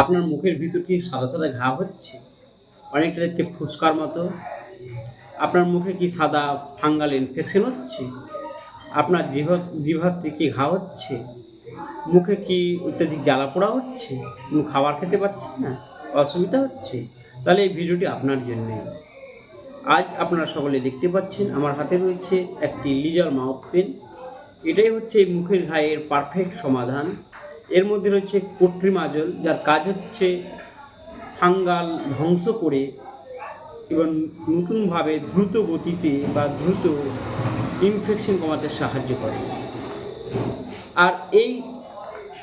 আপনার মুখের ভিতর কি সাদা সাদা ঘা হচ্ছে? অনেকটা দেখতে ফুসকার মতো। আপনার মুখে কি সাদা ফাঙ্গাল ইনফেকশন হচ্ছে? আপনার জিভ জিভাতে কি ঘা হচ্ছে? মুখে কি অত্যাধিক জ্বালা পোড়া হচ্ছে? খাবার খেতে পাচ্ছেন না? অসুবিধা হচ্ছে? তাহলে এই ভিডিওটি আপনার জন্যে। আজ আপনারা সকলে দেখতে পাচ্ছেন, আমার হাতে রয়েছে একটি লিজার মাউথ পেন। এটাই হচ্ছে এই মুখের ঘায়ের পারফেক্ট সমাধান। এর মধ্যে রয়েছে কোট্রিমাজল যার কাজ হচ্ছে ফাঙ্গাল ধ্বংস করে এবং নতুনভাবে দ্রুত গতিতে বা দ্রুত ইনফেকশন কমাতে সাহায্য করে। আর এই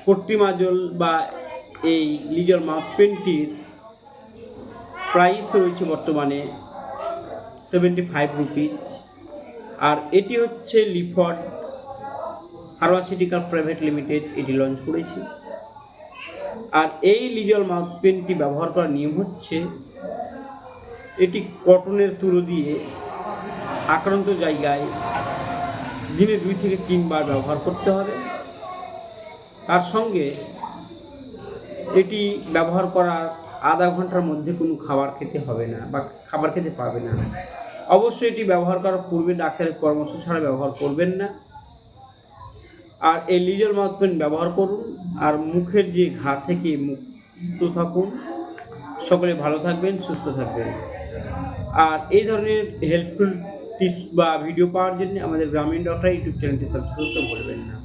কোট্রিমাজল বা এই লিজার মাউথ পেনটির প্রাইস রয়েছে বর্তমানে সেভেন্টি ফাইভ রুপিজ আর এটি হচ্ছে লিফড ফার্মাসিউটিক্যাল প্রাইভেট লিমিটেড এটি লঞ্চ করেছে। আর এই লিজল মাউথ পেনটি ব্যবহার করার নিয়ম হচ্ছে, এটি কটনের তুলো দিয়ে আক্রান্ত জায়গায় দিনে দুই থেকে তিনবার ব্যবহার করতে হবে। তার সঙ্গে এটি ব্যবহার করার আধা ঘণ্টার মধ্যে কোনো খাবার খেতে হবে না বা খাবার খেতে পাবে না। অবশ্যই এটি ব্যবহার করার পূর্বে ডাক্তারের পরামর্শ ছাড়া ব্যবহার করবেন না। আর এই লিজল মাউথপেন ব্যবহার করুন আর মুখের যে ঘা থেকে মুক্ত থাকুন। সকলে ভালো থাকবেন, সুস্থ থাকবেন। আর এই ধরনের হেল্পফুল টিপস বা ভিডিও পাওয়ার জন্য আমাদের গ্রামীণ ডক্টর ইউটিউব চ্যানেলটি সাবস্ক্রাইব করতে ভুলবেন না।